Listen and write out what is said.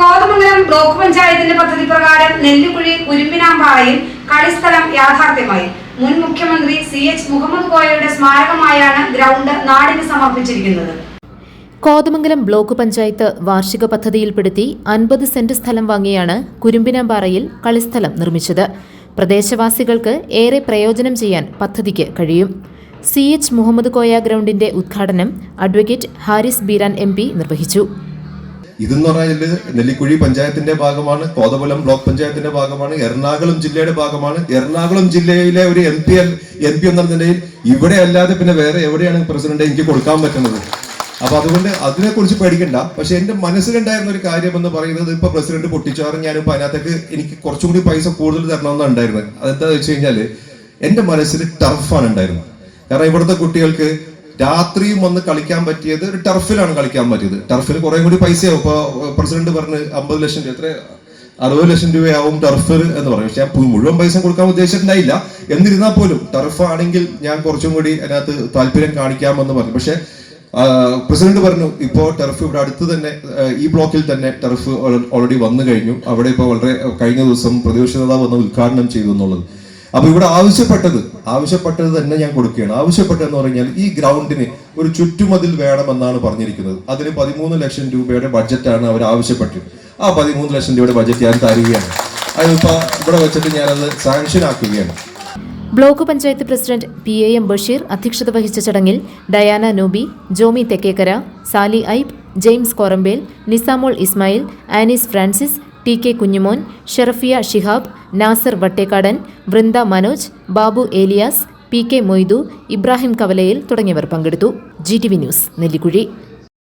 Kothamangalam block പഞ്ചായത്തിന്റെ പദ്ധതി പ്രകാരം നെല്ലുകുഴി കുരുമ്പിനാമ്പാറയിൽ കളിസ്ഥലം യാഥാർത്ഥ്യമായി. മുൻ മുഖ്യമന്ത്രി സി എച്ച് മുഹമ്മദ് കോയയുടെ സ്മാരകമായാണ് ഗ്രൗണ്ട് നാടിന് സമർപ്പിച്ചിരിക്കുന്നത്. കോതമംഗലം ബ്ലോക്ക് പഞ്ചായത്ത് വാർഷിക പദ്ധതിയിൽപ്പെടുത്തി അൻപത് സെന്റ് സ്ഥലം വാങ്ങിയാണ് കുരുമ്പിനാമ്പാറയിൽ കളിസ്ഥലം നിർമ്മിച്ചത്. പ്രദേശവാസികൾക്ക് ഏറെ പ്രയോജനം ചെയ്യാൻ പദ്ധതിക്ക് കഴിയും. സി എച്ച് മുഹമ്മദ് കോയ ഗ്രൗണ്ടിന്റെ ഉദ്ഘാടനം അഡ്വക്കേറ്റ് ഹാരിസ് ബീരാൻ എം നിർവഹിച്ചു. ഇതെന്ന് പറഞ്ഞാൽ നെല്ലിക്കുഴി പഞ്ചായത്തിന്റെ ഭാഗമാണ് കോതപുലം ബ്ലോക്ക് പഞ്ചായത്തിന്റെ ഭാഗമാണ് എറണാകുളം ജില്ലയുടെ ഭാഗമാണ്. എറണാകുളം ജില്ലയിലെ ഒരു എം പി എം പി എന്ന നിലയിൽ ഇവിടെ അല്ലാതെ പിന്നെ വേറെ എവിടെയാണ് പ്രസിഡന്റ് എനിക്ക് കൊടുക്കാൻ പറ്റുന്നത്? അപ്പൊ അതുകൊണ്ട് അതിനെ കുറിച്ച് പേടിക്കണ്ട. പക്ഷെ എന്റെ മനസ്സിലുണ്ടായിരുന്ന ഒരു കാര്യം എന്ന് പറയുന്നത് ഇപ്പൊ പ്രസിഡന്റ് പൊട്ടിച്ചാറും ഞാനിപ്പോ അതിനകത്തേക്ക് എനിക്ക് കുറച്ചും കൂടി പൈസ കൂടുതൽ തരണമെന്നാണ് ഉണ്ടായിരുന്നത്. അതെന്താ വെച്ച് കഴിഞ്ഞാൽ എന്റെ മനസ്സിൽ ടർഫാണ് ഉണ്ടായിരുന്നത്. കാരണം ഇവിടുത്തെ കുട്ടികൾക്ക് രാത്രിയും വന്ന് കളിക്കാൻ പറ്റിയത് ഒരു ടർഫിലാണ് കളിക്കാൻ പറ്റിയത്. ടർഫിൽ കുറെ കൂടി പൈസയാവും. ഇപ്പൊ പ്രസിഡന്റ് പറഞ്ഞ് അമ്പത് ലക്ഷം രൂപ എത്ര അറുപത് ലക്ഷം രൂപയാവും ടർഫ് എന്ന് പറയും പക്ഷെ ഞാൻ മുഴുവൻ പൈസ കൊടുക്കാൻ ഉദ്ദേശിച്ചിട്ടുണ്ടായില്ല. എന്നിരുന്നാൽ പോലും ടർഫ് ആണെങ്കിൽ ഞാൻ കുറച്ചും കൂടി അതിനകത്ത് താല്പര്യം കാണിക്കാമെന്ന് പറഞ്ഞു. പക്ഷെ പ്രസിഡന്റ് പറഞ്ഞു ഇപ്പോ ടർഫ് ഇവിടെ അടുത്ത് തന്നെ ഈ ബ്ലോക്കിൽ തന്നെ ടർഫ് ഓൾറെഡി വന്നു കഴിഞ്ഞു. അവിടെ ഇപ്പോൾ വളരെ കഴിഞ്ഞ ദിവസം പ്രതിപക്ഷ നേതാവ് വന്ന് ഉദ്ഘാടനം ചെയ്തു എന്നുള്ളത്. അപ്പൊ ഇവിടെ ആവശ്യപ്പെട്ടത് ആവശ്യപ്പെട്ടത് തന്നെ ഞാൻ കൊടുക്കുകയാണ്. ആവശ്യപ്പെട്ടതെന്ന് പറഞ്ഞാൽ ഈ ഗ്രൗണ്ടിന് ഒരു ചുറ്റുമതിൽ വേണമെന്നാണ് പറഞ്ഞിരിക്കുന്നത്. അതിന് പതിമൂന്ന് ലക്ഷം രൂപയുടെ ബഡ്ജറ്റാണ് അവർ ആവശ്യപ്പെട്ടത്. ആ പതിമൂന്ന് ലക്ഷം രൂപയുടെ ബഡ്ജറ്റ് ഞാൻ തരികയാണ്. അതിപ്പോ ഇവിടെ വെച്ചിട്ട് ഞാനത് സാങ്ഷൻ ആക്കുകയാണ് block panchayat president P A M Basheer അധ്യക്ഷത വഹിച്ച ചടങ്ങിൽ Diana Noby Jomi Thekkekkara Sally Aib James Korambel Nisamol Ismail Anees Francis T K Kunjumon Sherafiya Shihab Nasar Vattekkadan Vrinda Manoj Babu Eliyas P K Moidu Ibrahim Kavalayil തുടങ്ങിയവർ പങ്കെടുത്തു. G T V news Nellikuzhi.